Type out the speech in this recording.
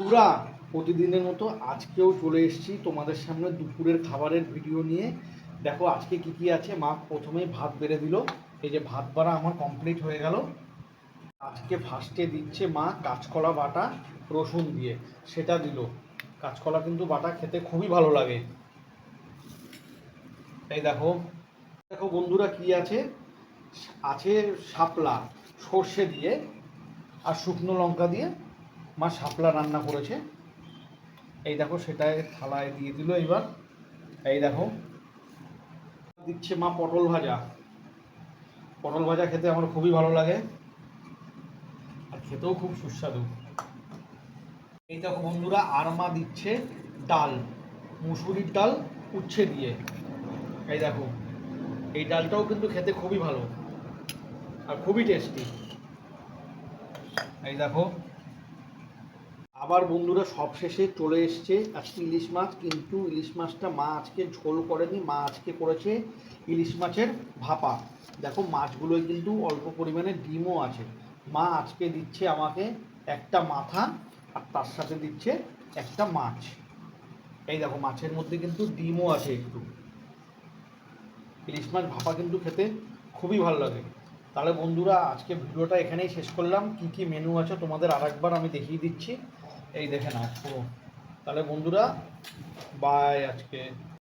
পুরা প্রতিদিনের মতো আজকেও চলে এসেছি তোমাদের সামনে দুপুরের খাবারের ভিডিও নিয়ে। দেখো আজকে কি কি আছে, মা প্রথমেই ভাত বেড়ে দিল। এই যে ভাত বাড়া আমার কমপ্লিট হয়ে গেল। আজকে ফার্স্টে দিচ্ছে মা কাঁচকলা বাটা, রসুন দিয়ে, সেটা দিল। কাঁচকলা কিন্তু বাটা খেতে খুবই ভালো লাগে। এই দেখো দেখো বন্ধুরা কি আছে? আছে শাপলা, সর্ষে দিয়ে আর শুকনো লঙ্কা দিয়ে মা শাপলা রান্না করেছে। এই দেখো সেটাই থালায় দিয়ে দিল এবার এই দেখো। দিচ্ছে মা পটল ভাজা। পটল ভাজা খেতে আমার খুবই ভালো লাগে। আর খেতেও খুব সুস্বাদু। এই দেখো বন্ধুরা আর মা দিচ্ছে ডাল, মুসুরির ডাল উচ্ছে দিয়ে। এই দেখো, এই ডালটাও কিন্তু খেতে খুবই ভালো। আর খুবই টেস্টি। এই দেখো। আবার বন্ধুরা সবশেষে চলে এসছে আজকে ইলিশ মাছ, কিন্তু ইলিশ মাছটা মা আজকে ঝোল করেনি, মা আজকে করেছে ইলিশ মাছের ভাপা। দেখো, মাছগুলোয় কিন্তু অল্প পরিমাণে ডিমও আছে। মা আজকে দিচ্ছে আমাকে একটা মাথা আর তার সাথে দিচ্ছে একটা মাছ। এই দেখো, মাছের মধ্যে কিন্তু ডিমও আছে একটু। ইলিশ মাছ, ভাপা কিন্তু খেতে খুবই ভালো লাগে। তাহলে বন্ধুরা, আজকে ভিডিওটা এখানেই শেষ করলাম। কি কি মেনু আছে তোমাদের আরেকবার আমি দেখিয়ে দিচ্ছি। এই দেখেন আসব তাহলে বন্ধুরা বাই আজকে।